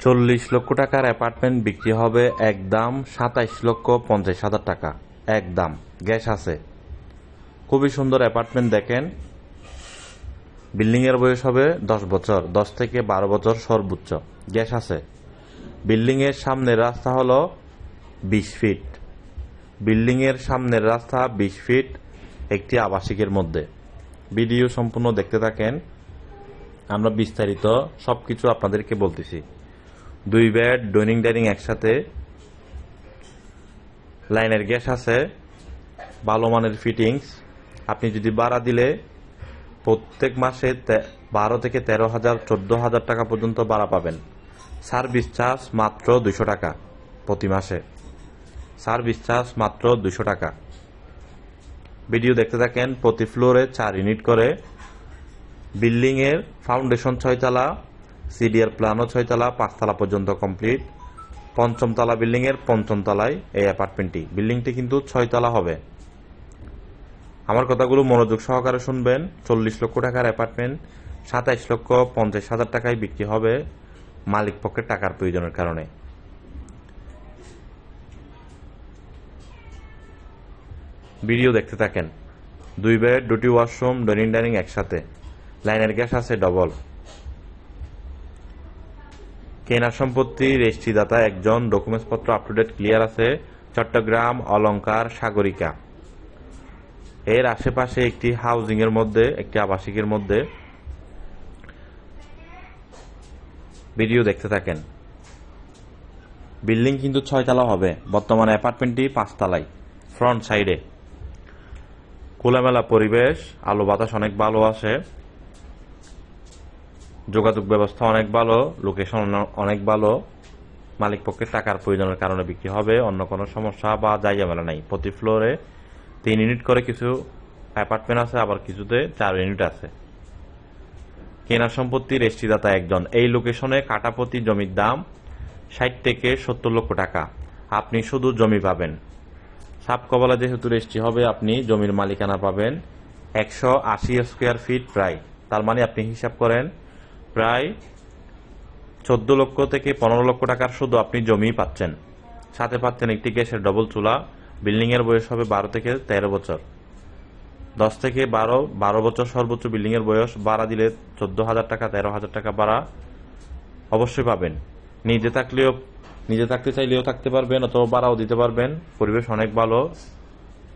চল্লিশ লক্ষ টাকার অ্যাপার্টমেন্ট বিক্রি হবে একদম সাতাইশ লক্ষ পঞ্চাশ হাজার টাকা। একদম। গ্যাস আছে। খুবই সুন্দর অ্যাপার্টমেন্ট দেখেন। বিল্ডিংয়ের বয়স হবে দশ বছর, দশ থেকে বারো বছর সর্বোচ্চ। গ্যাস আছে। বিল্ডিংয়ের সামনের রাস্তা হলো বিশ ফিট। বিল্ডিংয়ের সামনের রাস্তা বিশ ফিট একটি আবাসিকের মধ্যে। ভিডিও সম্পূর্ণ দেখতে থাকেন। আমরা বিস্তারিত সবকিছু আপনাদেরকে বলতেছি। দুই বেড ডাইনিং ডাইনিং একসাথে। লাইনের গ্যাস আছে, ভালো মানের ফিটিংস আপনি যদি ভাড়া দিলে প্রত্যেক মাসে বারো থেকে তেরো হাজার, চোদ্দ হাজার টাকা পর্যন্ত ভাড়া পাবেন। সার্ভিস চার্জ মাত্র দুশো টাকা প্রতি মাসে। সার্ভিস চার্জ মাত্র দুশো টাকা। ভিডিও দেখতে থাকেন, প্রতি ফ্লোরে চার ইউনিট করে। বিল্ডিংয়ের ফাউন্ডেশন ছয়তলা সিডিআর প্ল্যানও ছয়তলা পাঁচতলা পর্যন্ত কমপ্লিট। পঞ্চম তলা বিল্ডিং এর পঞ্চম তলায় এই অ্যাপার্টমেন্টটি। বিল্ডিংটি কিন্তু ছয়তলা হবে। আমার কথাগুলো মনোযোগ সহকারে শুনবেন। চল্লিশ লক্ষ টাকার অ্যাপার্টমেন্ট, সাতাইশ লক্ষ পঞ্চাশ হাজার টাকায় বিক্রি হবে মালিক পক্ষের টাকার প্রয়োজনের কারণে। ভিডিও দেখতে থাকেন। দুই বেড, দুটি ওয়াশরুম ডাইনিং ডাইনিং, একসাথে। লাইনের গ্যাস আছে, ডবল। কেনা সম্পত্তি রেজিস্ট্রিদাতা একজন ডকুমেন্টস পত্র আপ টু ডেট ক্লিয়ার আছে, চট্টগ্রাম, অলংকার, সাগরিকা। এর আশেপাশে একটি হাউজিং এর মধ্যে, একটি আবাসিকের মধ্যে ভিডিও দেখতে থাকেন। বিল্ডিং কিন্তু ছয়তলা হবে। বর্তমানে অ্যাপার্টমেন্টটি পাঁচতলায় ফ্রন্ট সাইডে খোলামেলা পরিবেশ, আলো বাতাস অনেক ভালো আছে। যোগাযোগ ব্যবস্থা অনেক ভালো লোকেশন অনেক ভালো, মালিক পক্ষের টাকার প্রয়োজনের কারণে বিক্রি হবে, অন্য কোনো সমস্যা বা জায়গামেলা নাই। প্রতি ফ্লোরে তিন ইউনিট করে কিছু অ্যাপার্টমেন্ট আছে, আবার কিছুতে চার ইউনিট আছে। কেনা সম্পত্তি রেজিস্ট্রিদাতা একজন। এই লোকেশনে কাটাপতি জমির দাম ষাট থেকে সত্তর লক্ষ টাকা। আপনি শুধু জমি পাবেন। সাবকবলা যেহেতু রেজিস্ট্রি হবে, আপনি জমির মালিকানা পাবেন একশো আশি স্কোয়ার ফিট প্রায়। তার মানে আপনি হিসাব করেন প্রায় চোদ্দ লক্ষ থেকে পনেরো লক্ষ টাকার শুধু আপনি জমি পাচ্ছেন। সাথে পাচ্ছেন একটি গ্যাসের ডবল চুলা। বিল্ডিং এর বয়স হবে বারো থেকে তেরো বছর। দশ থেকে বারো বারো বছর সর্বোচ্চ বিল্ডিং এর বয়স। ভাড়া দিলে চোদ্দ হাজার টাকা, তেরো হাজার টাকা ভাড়া অবশ্যই পাবেন। নিজে থাকলেও, নিজে থাকতে চাইলেও থাকতে পারবেন অথবা ভাড়াও দিতে পারবেন। পরিবেশ অনেক ভালো।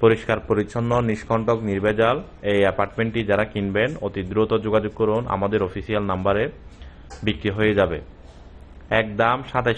পরিষ্কার, পরিচ্ছন্ন, নিষ্কণ্টক, নির্ভেজাল এই অ্যাপার্টমেন্টটি যারা কিনবেন, অতি দ্রুত যোগাযোগ করুন। আমাদের অফিসিয়াল নাম্বারে বিক্রি হয়ে যাবে। এক দাম সাতাইশ